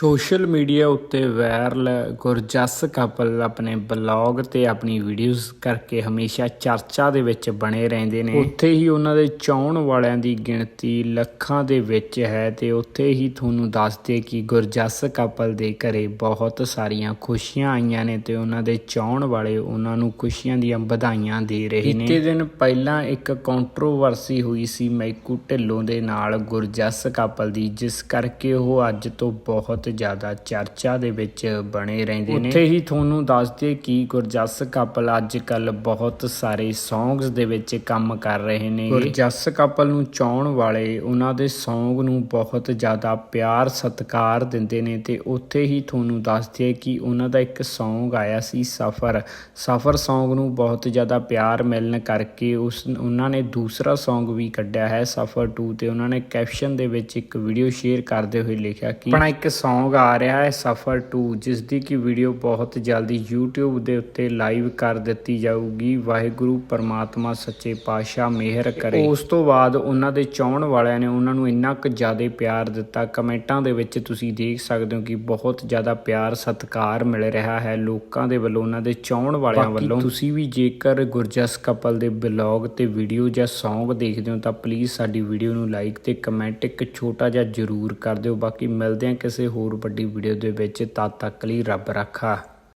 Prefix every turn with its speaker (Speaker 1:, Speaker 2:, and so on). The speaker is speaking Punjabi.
Speaker 1: ਸੋਸ਼ਲ ਮੀਡੀਆ ਉੱਤੇ ਵਾਇਰਲ ਗੁਰਜਸ ਕਪਲ ਆਪਣੇ ਬਲੌਗ ਤੇ ਆਪਣੀ ਵੀਡੀਓਜ਼ ਕਰਕੇ ਹਮੇਸ਼ਾ ਚਰਚਾ ਦੇ ਵਿੱਚ ਬਣੇ ਰਹਿੰਦੇ ਨੇ। ਉੱਥੇ ਹੀ ਉਹਨਾਂ ਦੇ ਚਾਹਣ ਵਾਲਿਆਂ ਦੀ ਗਿਣਤੀ ਲੱਖਾਂ ਦੇ ਵਿੱਚ ਹੈ ਤੇ ਉੱਥੇ ਹੀ ਤੁਹਾਨੂੰ ਦੱਸਦੇ ਕਿ ਗੁਰਜਸ ਕਪਲ ਦੇ ਘਰੇ ਬਹੁਤ ਸਾਰੀਆਂ ਖੁਸ਼ੀਆਂ ਆਈਆਂ ਨੇ ਤੇ ਉਹਨਾਂ ਦੇ ਚਾਹਣ ਵਾਲੇ ਉਹਨਾਂ ਨੂੰ ਖੁਸ਼ੀਆਂ ਦੀਆਂ ਵਧਾਈਆਂ ਦੇ ਰਹੇ ਨੇ। ਇਤੇ ਦਿਨ ਪਹਿਲਾਂ ਇੱਕ ਕੰਟਰੋਵਰਸੀ ਹੋਈ ਸੀ ਮੈਕੂ ਢਿੱਲੋਂ ਦੇ ਨਾਲ ਗੁਰਜਸ ਕਪਲ ਦੀ, ਜਿਸ ਕਰਕੇ ਉਹ ਅੱਜ ਤੋਂ ਬਹੁਤ ਜ਼ਿਆਦਾ ਚਰਚਾ ਦੇ ਵਿੱਚ ਬਣੇ ਰਹਿੰਦੇ ਨੇ। ਉੱਥੇ ਹੀ ਤੁਹਾਨੂੰ ਦੱਸ ਦਈਏ ਕਿ ਗੁਰਜਸ ਕਪਲ ਅੱਜ ਕੱਲ ਬਹੁਤ ਸਾਰੇ ਸੌਂਗਸ ਦੇ ਵਿੱਚ ਕੰਮ ਕਰ ਰਹੇ ਨੇ। ਗੁਰਜਸ ਕਪਲ ਨੂੰ ਚਾਹਣ ਵਾਲੇ ਉਹਨਾਂ ਦੇ ਸੌਂਗ ਨੂੰ ਬਹੁਤ ਜ਼ਿਆਦਾ ਪਿਆਰ ਸਤਿਕਾਰ ਦਿੰਦੇ ਨੇ ਤੇ ਉੱਥੇ ਹੀ ਤੁਹਾਨੂੰ ਦੱਸ ਦਈਏ ਕਿ ਉਹਨਾਂ ਦਾ ਇੱਕ ਸੌਂਗ ਆਇਆ ਸੀ ਸਫਰ। ਸਫਰ ਸੌਂਗ ਨੂੰ ਬਹੁਤ ਜ਼ਿਆਦਾ ਪਿਆਰ ਮਿਲਣ ਕਰਕੇ ਉਸ ਉਹਨਾਂ ਨੇ ਦੂਸਰਾ ਸੌਂਗ ਵੀ ਕੱਢਿਆ ਹੈ ਸਫਰ 2 ਤੇ। ਉਹਨਾਂ ਨੇ ਕੈਪਸ਼ਨ ਦੇ ਵਿੱਚ ਇੱਕ ਵੀਡੀਓ ਸ਼ੇਅਰ ਕਰਦੇ ਹੋਏ ਲਿਖਿਆ ਕਿ ਆਪਣਾ ਇੱਕ ਸੌਂਗ ਆ ਰਿਹਾ ਹੈ ਸਫਰ 2 ਜਿਸ ਦੀ ਕਿ ਵੀਡੀਓ ਬਹੁਤ ਜਲਦੀ YouTube ਦੇ ਉੱਤੇ ਲਾਈਵ ਕਰ ਦਿੱਤੀ ਜਾਊਗੀ। ਵਾਹਿਗੁਰੂ ਪਰਮਾਤਮਾ ਸੱਚੇ ਪਾਤਸ਼ਾਹ ਮਿਹਰ ਕਰੇ। ਉਸ ਤੋਂ ਬਾਅਦ ਉਹਨਾਂ ਦੇ ਚਾਹਣ ਵਾਲਿਆਂ ਨੇ ਉਹਨਾਂ ਨੂੰ ਇੰਨਾ ਕੁ ਜ਼ਿਆਦਾ ਪਿਆਰ ਦਿੱਤਾ। ਕਮੈਂਟਾਂ ਦੇ ਵਿੱਚ ਤੁਸੀਂ ਦੇਖ ਸਕਦੇ ਹੋ ਕਿ ਬਹੁਤ ਜ਼ਿਆਦਾ ਪਿਆਰ ਸਤਿਕਾਰ ਮਿਲ ਰਿਹਾ ਹੈ ਲੋਕਾਂ ਦੇ ਵੱਲੋਂ ਉਹਨਾਂ ਦੇ ਚਾਹਣ ਵਾਲਿਆਂ ਵੱਲੋਂ। ਤੁਸੀਂ ਵੀ ਜੇਕਰ ਗੁਰਜਸ ਕਪਲ ਦੇ ਬਲੌਗ ਤੇ ਵੀਡੀਓ ਜਾਂ Song ਦੇਖਦੇ ਹੋ ਤਾਂ ਪਲੀਜ਼ ਸਾਡੀ ਵੀਡੀਓ ਨੂੰ ਲਾਈਕ ਤੇ ਕਮੈਂਟ ਇੱਕ ਛੋਟਾ ਜਿਹਾ ਜ਼ਰੂਰ ਕਰ ਦਿਓ। ਬਾਕੀ ਮਿਲਦੇ ਹਾਂ ਕਿਸੇ ਹੋਰ ਵੱਡੀ ਵੀਡੀਓ ਦੇ ਵਿੱਚ ਤਦ ਤੱਕ ਲਈ ਰੱਬ ਰਾਖਾ।